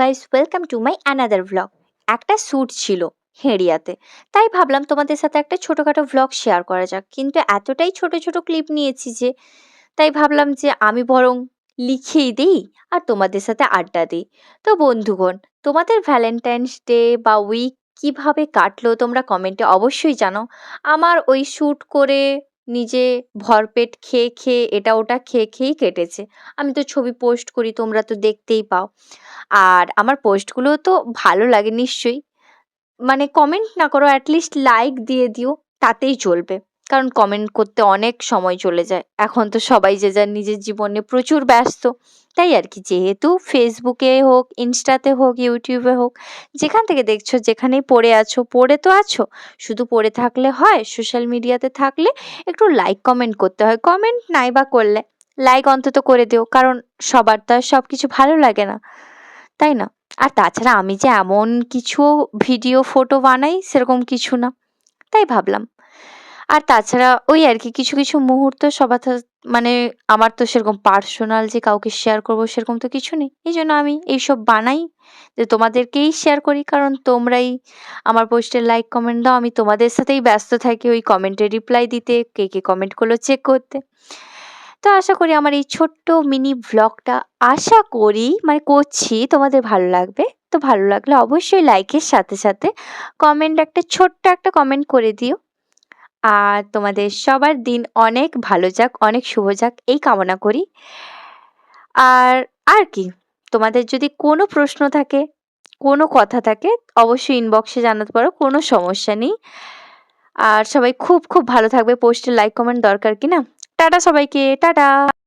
Guys welcome to my another vlog একটা shoot ছিল হেঁড়িয়াতে। তাই ভাবলাম তোমাদের সাথে একটা ছোটোখাটো ভ্লগ শেয়ার করা যাক। কিন্তু এতটাই ছোট ছোট ক্লিপ নিয়েছি যে, তাই ভাবলাম যে আমি বরং লিখেই দিই আর তোমাদের সাথে আড্ডা দিই। তো বন্ধুগণ, তোমাদের ভ্যালেন্টাইন্স ডে বা উইক কীভাবে কাটলো তোমরা কমেন্টে অবশ্যই জানো আমার ওই শ্যুট করে নিজে ভরপেট খেয়ে খেয়ে এটা ওটা খেয়ে খেয়েই কেটেছে। আমি তো ছবি পোস্ট করি, তোমরা তো দেখতেই পাও। আর আমার পোস্টগুলো তো ভালো লাগে নিশ্চয়ই। মানে কমেন্ট না করো অ্যাটলিস্ট লাইক দিয়ে দিও, তাতেই চলবে। কারণ কমেন্ট করতে অনেক সময় চলে যায়। এখন তো সবাই যে যার নিজের জীবনে প্রচুর ব্যস্ত। তাই আর কি, যেহেতু ফেসবুকে হোক ইনস্টাতে হোক ইউটিউবে হোক, যেখান থেকে দেখছ, যেখানেই পড়ে আছো, পড়ে তো আছো। শুধু পড়ে থাকলে হয় সোশ্যাল মিডিয়াতে থাকলে একটু লাইক কমেন্ট করতে হয়। কমেন্ট নাই বা করলে লাইক অন্তত করে দিও, কারণ সবার তো আর সব কিছু ভালো লাগে না। তাই না? আর তাছাড়া আমি যে এমন কিছু ভিডিও ফটো বানাই, সেরকম কিছু না। তাই ভাবলাম। আর তাছাড়া ওই আর কি, কিছু কিছু মুহূর্ত সবার মানে আমার তো সেরকম পার্সোনাল যে কাউকে শেয়ার করব সেরকম তো কিছু নেই। এই জন্য আমি এইসব বানাই যে তোমাদেরকেই শেয়ার করি। কারণ তোমরাই আমার পোস্টে লাইক কমেন্ট দাও। আমি তোমাদের সাথেই ব্যস্ত থাকি ওই কমেন্টে রিপ্লাই দিতে, কে কে কমেন্ট করল চেক করতে। তো আশা করি আমার এই ছোট্ট মিনি ভ্লগটা আশা করি মানে করছি, তোমাদের ভালো লাগবে। তো ভালো লাগলে অবশ্যই লাইকের সাথে সাথে কমেন্ট একটা ছোট্ট একটা কমেন্ট করে দিও। আর তোমাদের সবার দিন অনেক ভালো যাক, অনেক শুভ যাক, এই কামনা করি। আর আর কি? তোমাদের যদি কোনো প্রশ্ন থাকে, কোনো কথা থাকে, অবশ্যই ইনবক্সে জানাতে পারো, কোনো সমস্যা নেই। আর সবাই খুব খুব ভালো থাকবে পোস্টে লাইক কমেন্ট দরকার কি না টাটা সবাইকে, টাটা!